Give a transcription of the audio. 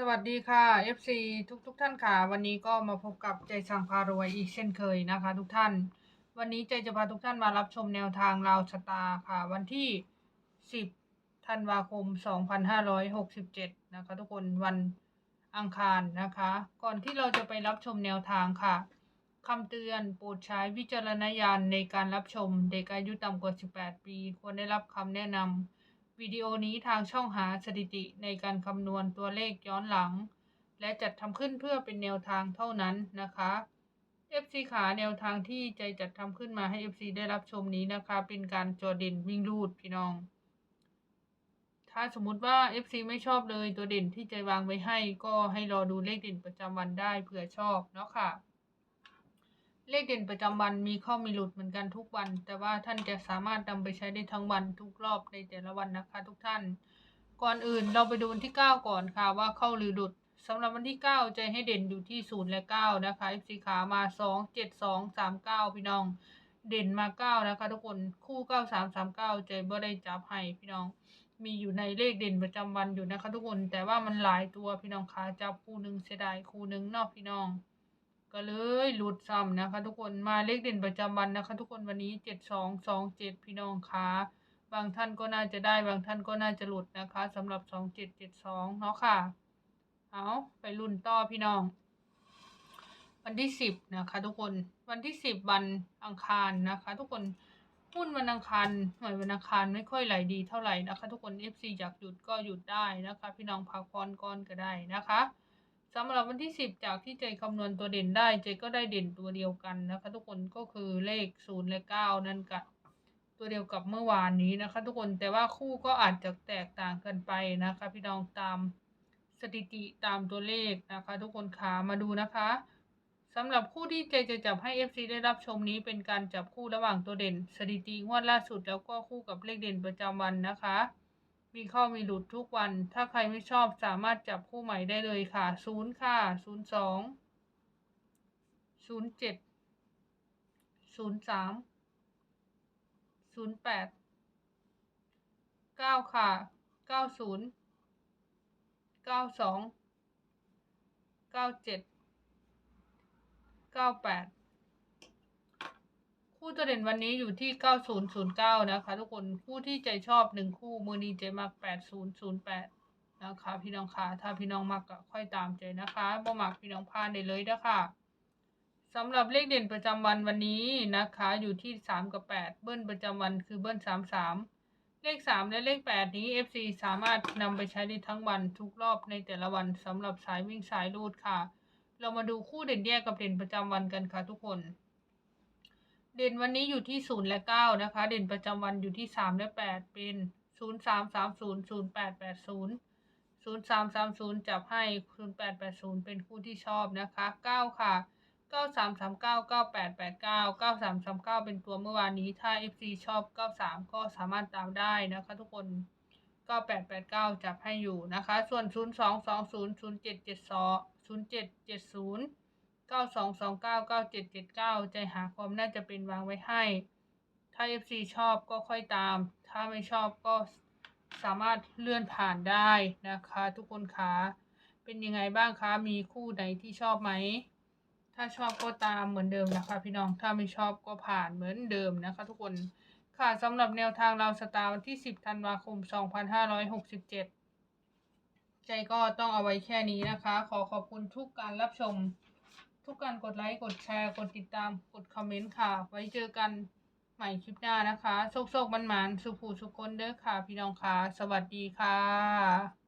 สวัสดีค่ะ FC ทุกทุกๆท่านค่ะ วันนี้ก็มาพบกับใจสั่งพารวยอีกเช่นเคยนะคะ ทุกท่าน วันนี้ใจจะพาทุกท่านมารับชมแนวทางราวชะตาค่ะ วันที่ 10ธันวาคม 2567 นะคะ ทุกคนวันอังคารนะคะ ก่อนที่เราจะไปรับชมแนวทางค่ะคำเตือนโปรดใช้วิจารณญาณในการรับชมเด็กอายุต่ำกว่า 18 ปี ควรได้รับคำแนะนำ วิดีโอนี้ทางช่องหาสถิติในการคำนวณตัวเลขย้อนหลัง และจัดทำขึ้นเพื่อเป็นแนวทางเท่านั้นนะคะ FC ขาแนวทางที่ใจจัดทำขึ้นมาให้ FC ได้รับชมนี้นะคะ เป็นการจอเด่นวิ่งรูดพี่น้อง ถ้าสมมติว่า FC ไม่ชอบเลยตัวเด่นที่ใจวางไว้ให้ ก็ให้รอดูเลขเด่นประจำวันได้เผื่อชอบเนาะค่ะ เลขเด่นประจำวันมีเข้ามีหลุดเหมือนกันทุกวัน แต่ว่าท่านจะสามารถนำไปใช้ได้ทั้งวันทุกรอบในแต่ละวันนะคะทุกท่าน ก่อนอื่นเราไปดูวันที่ 9 ก่อนค่ะว่าเข้าหรือหลุดสำหรับวันที่ 9 ใจให้เด่นอยู่ที่ 0 และ 9 นะคะ FC ขามา 2 7 2 3 9 พี่น้อง เด่นมา 9 นะคะทุกคนคู่ 9 3 3 9 ใจบ่ได้จับให้พี่น้อง มีอยู่ในเลขเด่นประจำวันอยู่นะคะทุกคน แต่ว่ามันหลายตัวพี่น้องขาจับคู่หนึ่งเสียดายคู่หนึ่งนอกพี่น้อง ก็เลยหลุดซ้ำนะคะ ทุกคนมาเลขเด่นประจำวันนะคะ ทุกคนวันนี้เจ็ดสองสองเจ็ดพี่น้องคะบางท่านก็น่าจะได้บางท่านก็น่าจะหลุดนะคะสำหรับสองเจ็ดเจ็ดสองเนาะค่ะ เอาไปรุ่นต่อพี่น้อง วันที่สิบนะคะ ทุกคนวันที่สิบวันอังคารนะคะ ทุกคนหุ้นวันอังคารหน่วยวันอังคารไม่ค่อยไหลดีเท่าไหร่นะคะ ทุกคน FC อยากหยุดก็หยุดได้นะคะ พี่น้องพักผ่อนก่อนก็ได้นะคะ สำหรับวันที่ 10 จากที่ใจคำนวณตัวเด่นได้ใจก็ได้เด่นตัวเดียวกันนะคะ ทุกคนก็คือเลข 0 และ 9 นั่นกับตัวเดียวกับเมื่อวานนี้นะคะ ทุกคนแต่ว่าคู่ก็อาจจะแตกต่างกันไปนะคะ พี่น้องตามสถิติตามตัวเลขนะคะ ทุกคนขามาดูนะคะสำหรับคู่ที่ใจจะจับให้ FC ได้รับชมนี้เป็นการจับคู่ระหว่างตัวเด่น สถิติงวดล่าสุดแล้วก็คู่กับเลขเด่นประจำวันนะคะ มีเข้ามีหลุดทุกวัน ถ้าใครไม่ชอบสามารถจับคู่ใหม่ได้เลยค่ะศูนย์ค่ะศูนย์สองศูนย์เจ็ดศูนย์สามศูนย์แปดเก้าค่ะเก้าศูนย์เก้าสองเก้าเจ็ดเก้าแปด คู่ตัวเด่นวันนี้อยู่ที่ 9009 นะคะ ทุกคนคู่ที่ใจชอบหนึ่งคู่มือนี้ใจมัก8008 นะคะ พี่น้องคะถ้าพี่น้องมักก็ค่อยตามใจนะคะบ่มักพี่น้องพลาดได้เลยนะคะสำหรับเลขเด่นประจำวันวันนี้นะคะ อยู่ที่ 3 กับ 8 เบิ้ลประจำวันคือเบิ้ล 33 เลข 3 และเลข 8 นี้ FC สามารถนำไปใช้ได้ทั้งวันทุกรอบในแต่ละวันสำหรับสายวิ่งสายรูดค่ะ เรามาดูคู่เด่นแยกกับเด่นประจำวันกันค่ะทุกคน เด่นวันนี้อยู่ที่ศูนย์และเก้านะคะ เด่นประจำวันอยู่ที่สามและแปดเป็นศูนย์สามสามศูนย์ศูนย์แปดแปดศูนย์ศูนย์สามสามศูนย์จับให้ศูนย์แปดแปดศูนย์เป็นคู่ที่ชอบนะคะเก้าค่ะเก้าสามสามเก้าเก้าแปดแปดเก้าเก้าสามสามเก้าเป็นตัวเมื่อวานนี้ถ้า FC ชอบเก้าสามก็สามารถตามได้นะคะ ทุกคนเก้าแปดแปดเก้าจับให้อยู่นะคะ ส่วนศูนย์สองสองศูนย์ศูนย์เจ็ดเจ็ดสองศูนย์เจ็ดเจ็ดศูนย์ เก้าสองสองเก้าเก้าเจ็ดเจ็ดเก้าใจหาความน่าจะเป็นวางไว้ให้ ถ้า FC ชอบก็ค่อยตาม ถ้าไม่ชอบก็สามารถเลื่อนผ่านได้นะคะ ทุกคนคะเป็นยังไงบ้างคะ มีคู่ไหนที่ชอบไหม ถ้าชอบก็ตามเหมือนเดิมนะคะ พี่น้อง ถ้าไม่ชอบก็ผ่านเหมือนเดิมนะคะ ทุกคน ค่ะสำหรับแนวทางเราสตาร์วันที่ 10 ธันวาคม 2567 ใจก็ต้องเอาไว้แค่นี้นะคะ ขอขอบคุณทุกการรับชม ทุกการกดไลค์กดแชร์กดติดตามกดคอมเมนต์ค่ะ ไว้เจอกันใหม่คลิปหน้านะคะโชคโชคมันหมานสุขูสุขคนเด้อค่ะ พี่น้องค่ะ สวัสดีค่ะ